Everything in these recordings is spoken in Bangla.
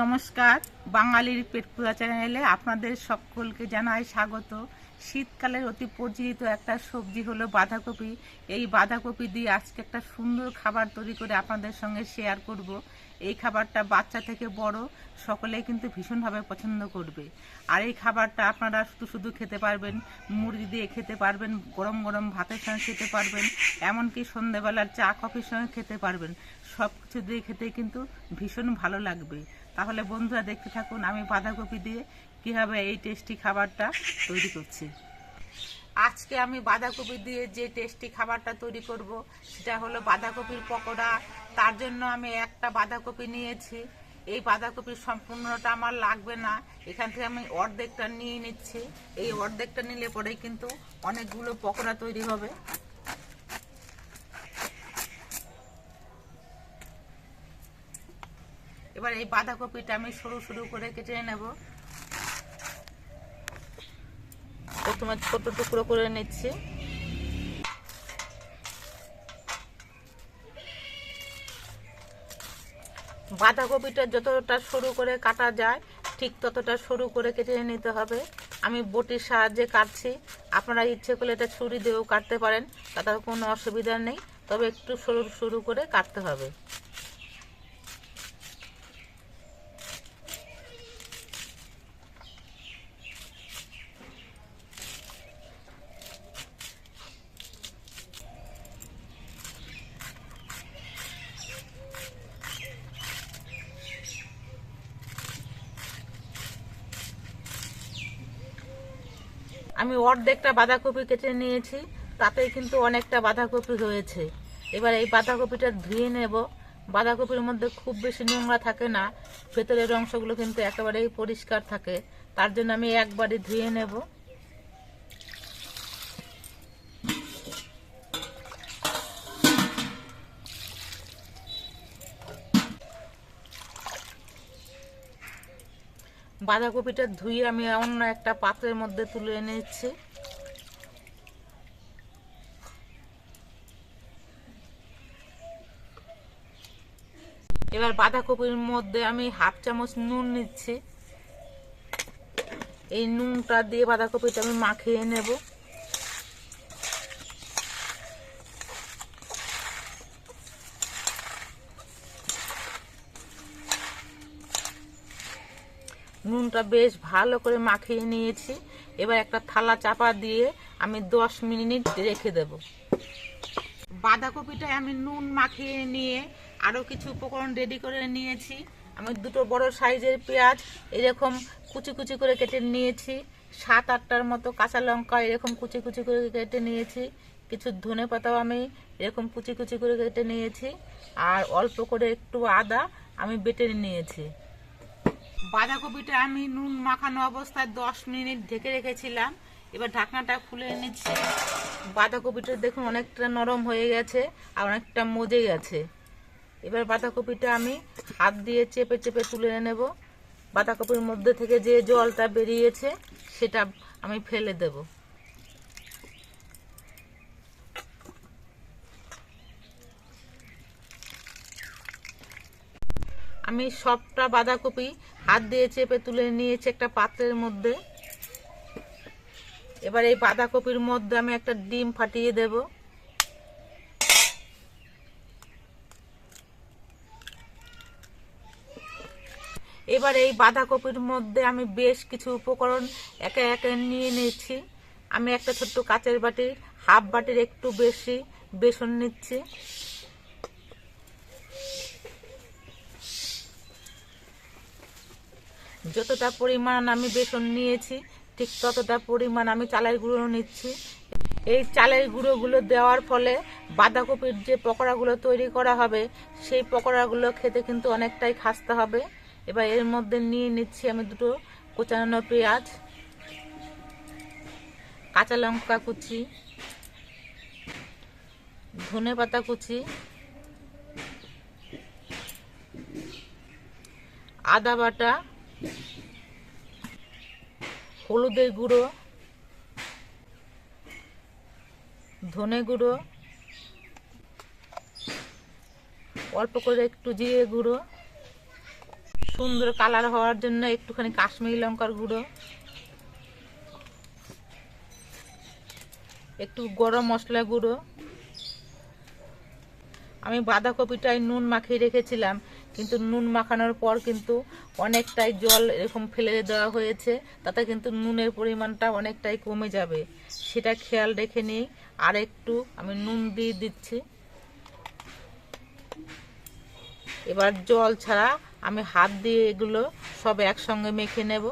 নমস্কার, বাঙালির পেট পূজা চ্যানেলে আপনাদের সকলকে জানাই স্বাগত। শীতকালের অতি পরিচিত একটা সবজি হলো বাঁধাকপি। এই বাঁধাকপি দিয়ে আজকে একটা সুন্দর খাবার তৈরি করে আপনাদের সঙ্গে শেয়ার করব। এই খাবারটা বাচ্চা থেকে বড় সকলেই কিন্তু ভীষণভাবে পছন্দ করবে। আর এই খাবারটা আপনারা শুধু শুধু খেতে পারবেন, মুড়ি দিয়ে খেতে পারবেন, গরম গরম ভাতের সঙ্গে খেতে পারবেন, এমনকি সন্ধেবেলার চা, কফির সঙ্গে খেতে পারবেন। সব কিছু দিয়ে খেতে কিন্তু ভীষণ ভালো লাগবে। তাহলে বন্ধুরা দেখতে থাকুন, আমি বাঁধাকপি দিয়ে কীভাবে এই টেস্টি খাবারটা তৈরি করছি। আজকে আমি বাঁধাকপি দিয়ে যে টেস্টি খাবারটা তৈরি করব, সেটা হলো বাঁধাকপির পকোড়া তার জন্য আমি একটা বাঁধাকপি নিয়েছি। এই বাঁধাকপির সম্পূর্ণটা আমার লাগবে না। এখান থেকে আমি অর্ধেকটা নিয়ে নিচ্ছি। এই অর্ধেকটা নিলে পরেই কিন্তু অনেকগুলো পকোড়া তৈরি হবে। এবার এই বাঁধাকপিটা আমি সরু সরু করে কেটে নেব। প্রথমে ছোট টুকরো করে নিচ্ছি। বাঁধাকপিটা যতটা সরু করে কাটা যায়, ঠিক ততটা সরু করে কেটে নিতে হবে। আমি বটির সাহায্যে কাটছি। আপনারা ইচ্ছে করলে এটা ছুরি দিয়েও কাটতে পারেন, তাতে কোনো অসুবিধা নেই। তবে একটু সরু সরু করে কাটতে হবে। আমি অর্ধেকটা বাঁধাকপি কেটে নিয়েছি তাতে কিন্তু অনেকটা বাঁধাকপি হয়েছে। এবার এই বাঁধাকপিটা ধুয়ে নেব। বাঁধাকপির মধ্যে খুব বেশি নোংরা থাকে না, ভেতরের অংশগুলো কিন্তু একেবারেই পরিষ্কার থাকে। তার জন্য আমি একবারই ধুয়ে নেব। বাঁধাকপিটা ধুয়ে আমি অন্য একটা পাত্রের মধ্যে তুলে এনেছি। এবার বাঁধাকপির মধ্যে আমি হাফ চামচ নুন নিচ্ছি। এই নুনটা দিয়ে বাঁধাকপিটা আমি মাখিয়ে নেব। নুনটা বেশ ভালো করে মাখিয়ে নিয়েছি। এবার একটা থালা চাপা দিয়ে আমি দশ মিনিট রেখে দেব। বাঁধাকপিটায় আমি নুন মাখিয়ে নিয়ে আরও কিছু উপকরণ রেডি করে নিয়েছি। আমি দুটো বড় সাইজের পেঁয়াজ এরকম কুচি কুচি করে কেটে নিয়েছি। সাত আটটার মতো কাঁচা লঙ্কা এরকম কুচি কুচি করে কেটে নিয়েছি। কিছু ধনে পাতাও আমি এরকম কুচি কুচি করে কেটে নিয়েছি। আর অল্প করে একটু আদা আমি বেটে নিয়েছি। বাঁধাকপিটা আমি নুন মাখানো অবস্থায় দশ মিনিট ঢেকে রেখেছিলাম। এবার ঢাকনাটা খুলে নিচ্ছি বাঁধাকপিটা দেখুন অনেকটা নরম হয়ে গেছে আর অনেকটা মজে গেছে। এবার বাঁধাকপিটা আমি হাত দিয়ে চেপে চেপে তুলে নেব। বাঁধাকপির মধ্যে থেকে যে জলটা বেরিয়েছে, সেটা আমি ফেলে দেব। আমি সবটা বাঁধাকপি হাত দিয়ে চেপে তুলে নিয়েছি একটা পাত্রের মধ্যে। এবার এই বাঁধাকপির মধ্যে আমি একটা ডিম ফাটিয়ে দেব। এবার এই বাঁধাকপির মধ্যে আমি বেশ কিছু উপকরণ একে একে নিয়ে নিচ্ছি আমি একটা ছোট্ট কাচের বাটির, হাফ বাটির একটু বেশি বেসন নিচ্ছি। যতটা পরিমাণ আমি বেসন নিয়েছি, ঠিক ততটা পরিমাণ আমি চালের গুঁড়ো নিচ্ছি। এই চালের গুঁড়োগুলো দেওয়ার ফলে বাঁধাকপির যে পকোড়াগুলো তৈরি করা হবে, সেই পকোড়াগুলো খেতে কিন্তু অনেকটাই খাস্তা হবে। এবার এর মধ্যে নিয়ে নিচ্ছি আমি দুটো কোচানো পেঁয়াজ, কাঁচা লঙ্কা কুচি, ধনে পাতা কুচি, আদা বাটা হলুদের গুঁড়ো, ধনে গুঁড়ো, অল্প করে একটু জিরে গুঁড়ো, সুন্দর কালার হওয়ার জন্য একটুখানি কাশ্মীরি লঙ্কার গুঁড়ো, একটু গরম মশলা গুঁড়ো। আমি বাঁধাকপিটায় নুন মাখিয়ে রেখেছিলাম। কিন্তু নুন মাখানোর পর কিন্তু অনেকটাই জল এরকম ফেলে দেওয়া হয়েছে, তাতে কিন্তু নুনের পরিমাণটা অনেকটাই কমে যাবে। সেটা খেয়াল রেখে নিই। আর একটু আমি নুন দিয়ে দিচ্ছি। এবার জল ছাড়া আমি হাত দিয়ে এগুলো সব একসঙ্গে মেখে নেব।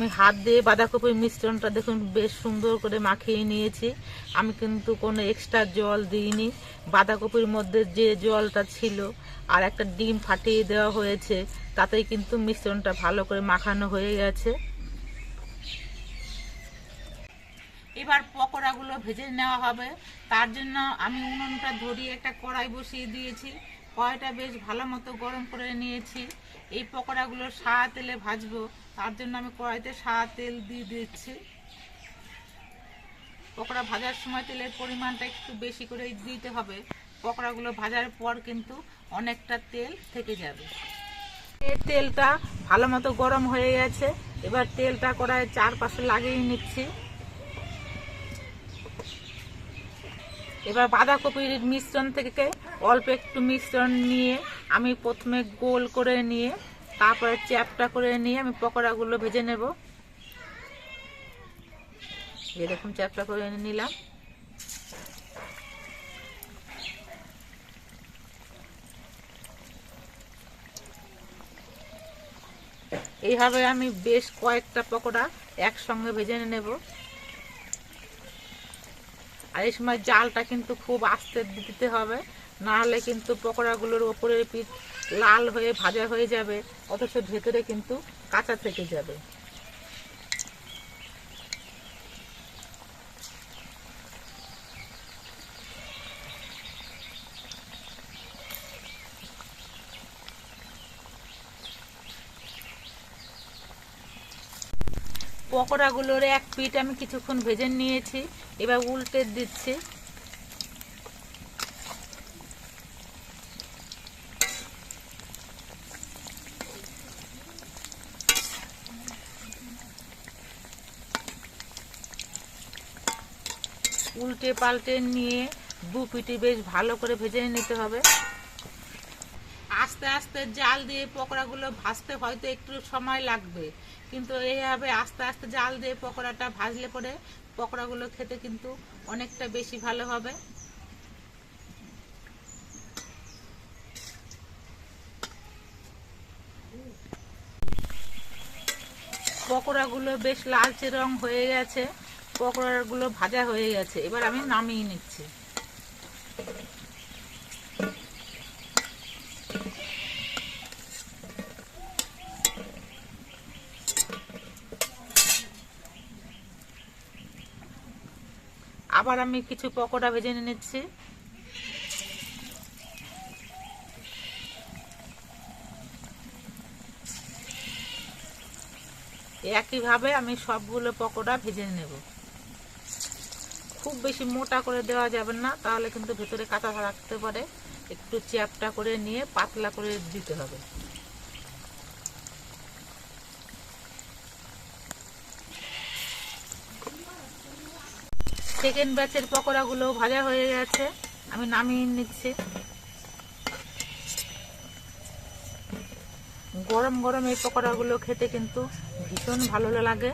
আমি হাত দিয়ে বাঁধাকপির মিশ্রণটা দেখুন, বেশ সুন্দর করে মাখিয়ে নিয়েছি। আমি কিন্তু কোনো এক্সট্রা জল দিইনি। বাঁধাকপির মধ্যে যে জলটা ছিল আর একটা ডিম ফাটিয়ে দেওয়া হয়েছে, তাতেই কিন্তু মিশ্রণটা ভালো করে মাখানো হয়ে গেছে। এবার পকোড়াগুলো ভেজে নেওয়া হবে। তার জন্য আমি উনুনটা ধরিয়ে একটা কড়াই বসিয়ে দিয়েছি। কড়াইটা বেশ ভালো মতো গরম করে নিয়েছি। এই পকোড়াগুলো সাদা তেলে ভাজবো, তার জন্য আমি কড়াইতে সাদা তেল দিয়ে দিচ্ছি। পকোড়া ভাজার সময় তেলের পরিমাণটা একটু বেশি করে দিতে হবে। পকোড়াগুলো ভাজার পর কিন্তু অনেকটা তেল থেকে যাবে। তেলটা ভালো মতো গরম হয়ে গেছে। এবার তেলটা কড়াইয়ের চারপাশে লাগিয়ে নিচ্ছি। এবার বাঁধাকপির মিশ্রণ থেকে অল্প একটু মিশ্রণ নিয়ে আমি প্রথমে গোল করে নিয়ে, তারপরে চ্যাপটা করে নিয়ে আমি পকোড়াগুলো ভেজে নেব। এরকম চ্যাপটা করে নিলাম। এইভাবে আমি বেশ কয়েকটা পকোড়া একসঙ্গে ভেজে নেব। আর এই সময় জালটা কিন্তু খুব আস্তে দিতে হবে। না হলে কিন্তু পকোড়াগুলোর ওপরের পিঠ লাল হয়ে ভাজা হয়ে যাবে, অথচ ভেতরে কিন্তু কাঁচা থেকে যাবে। পকোড়াগুলোর এক পিঠ আমি কিছুক্ষণ ভেজে নিয়েছি, এবার উল্টে দিচ্ছি। উল্টে পাল্টে নিয়ে দু বেশ ভালো করে ভেজে নিতে হবে। আস্তে আস্তে জাল দিয়ে পকোড়াগুলো ভাজতে হয়তো একটু সময় লাগবে, কিন্তু এইভাবে আস্তে আস্তে জাল দিয়ে পকোড়াটা ভাজলে পরে পকোড়াগুলো খেতে কিন্তু অনেকটা বেশি ভালো হবে। পকোড়াগুলো বেশ লালচে রং হয়ে গেছে। পকোড়াগুলো ভাজা হয়ে গেছে। এবার আমি নামিয়ে নিচ্ছি। আবার আমি কিছু পকোড়া ভেজে নিচ্ছি। একইভাবে আমি সবগুলো পকোড়া ভেজে নেব। খুব বেশি মোটা করে দেওয়া যাবে না, তাহলে কিন্তু ভেতরে কাঁচা রাখতে পারে। একটু চ্যাপটা করে নিয়ে পাতলা করে দিতে হবে। সেকেন্ড ব্যাচের পকোড়াগুলো ভাজা হয়ে গেছে, আমি নামিয়ে নিচ্ছি। গরম গরম এই পকোড়াগুলো খেতে কিন্তু ভীষণ ভালো লাগে।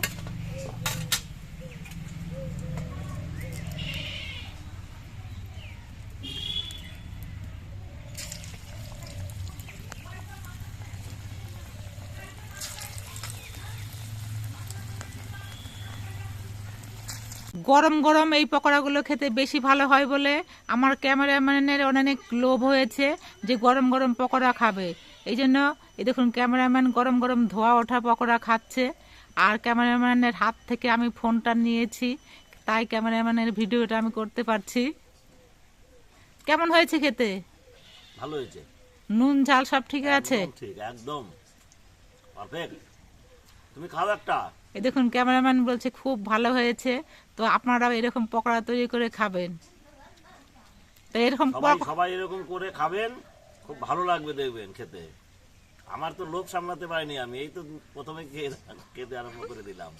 গরম গরম এই পকোড়াগুলো খেতে বেশি ভালো হয় বলে আমার ক্যামেরাম্যানের অনেক লোভ হয়েছে যে গরম গরম পকোড়া খাবে। এই জন্য এই দেখুন ক্যামেরাম্যান গরম গরম ধোয়া ওঠা পকোড়া খাচ্ছে। আর ক্যামেরাম্যানের হাত থেকে আমি ফোনটা নিয়েছি তাই ক্যামেরাম্যানের ভিডিওটা আমি করতে পারছি। কেমন হয়েছে খেতে? ভালো হয়েছে। নুন ঝাল সব ঠিক আছে? একদম ঠিক একদম। পারফেক্ট। তুমি খাও একটা। এই দেখুন ক্যামেরাম্যান বলছে খুব ভালো হয়েছে। তো আপনারাও এরকম পকোড়া তৈরি করে খাবেন। তো এরকম সবাই এরকম করে খাবেন খুব ভালো লাগবে দেখবেন খেতে। আমার তো লোভ সামলাতে পারিনি আমি এই তো প্রথমে খেতে আরম্ভ করে দিলাম।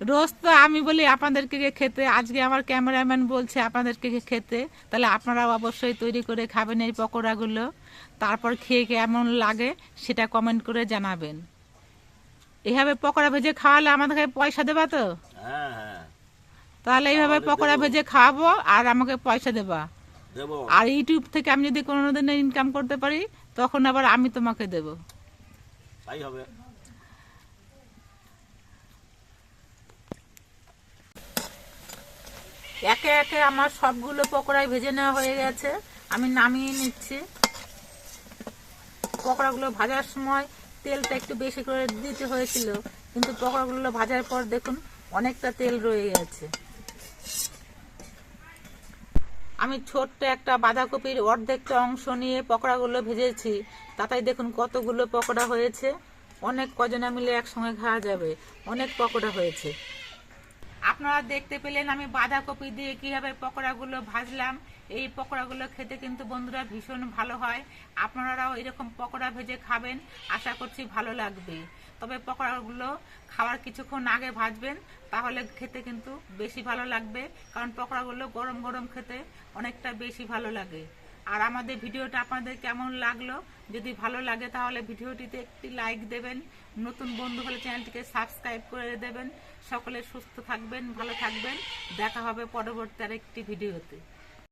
রোজ তো আমি বলি আপনাদেরকে খেতে? আজকে আমার ক্যামেরাম্যান বলছে আপনাদেরকে খেতে? তাহলে আপনারাও অবশ্যই তৈরি করে খাবেন এই পকোড়াগুলো। তারপর খেয়ে কেমন লাগে সেটা কমেন্ট করে জানাবেন। এভাবে পকোড়া ভেজে খাওয়ালে আমাদেরকে পয়সা দেবা তো? হ্যাঁ হ্যাঁ। তাহলে এইভাবে পকোড়া ভেজে খাওয়াবো আর আমাকে পয়সা দেবা। আর ইউটিউব থেকে আমি যদি কোনোদিন ইনকাম করতে পারি তখন আবার আমি তোমাকে দেব। তাই হবে। একে একে আমার সবগুলো পকোড়াই ভেজে নেওয়া হয়ে গেছে। আমি নামিয়ে নিচ্ছি। পকোড়াগুলো ভাজার সময় তেলটা একটু বেশি করে দিতে হয়েছিল, কিন্তু পকোড়াগুলো ভাজার পর দেখুন অনেকটা তেল রয়ে গেছে। আমি ছোট্ট একটা বাঁধাকপির অর্ধেকটা অংশ নিয়ে পকোড়াগুলো ভেজেছি, তাতেই দেখুন কতগুলো পকোড়া হয়েছে। অনেক কজনা মিলে একসঙ্গে খাওয়া যাবে, অনেক পকোড়া হয়েছে। আপনারা দেখতে পেলেন আমি বাঁধাকপি দিয়ে কীভাবে পকোড়াগুলো ভাজলাম। এই পকোড়াগুলো খেতে কিন্তু বন্ধুরা ভীষণ ভালো হয়। আপনারাও এরকম পকোড়া ভেজে খাবেন, আশা করছি ভালো লাগবে। তবে পকোড়াগুলো খাওয়ার কিছুক্ষণ আগে ভাজবেন, তাহলে খেতে কিন্তু বেশি ভালো লাগবে, কারণ পকোড়াগুলো গরম গরম খেতে অনেকটা বেশি ভালো লাগে। আর আমাদের ভিডিওটা আপনাদের কেমন লাগল? যদি ভালো লাগে তাহলে ভিডিওটিতে একটি লাইক দেবেন, নতুন বন্ধু হলে চ্যানেলটিকে সাবস্ক্রাইব করে দেবেন। সকলে সুস্থ থাকবেন, ভালো থাকবেন। দেখা হবে পরবর্তী আরেকটি ভিডিওতে।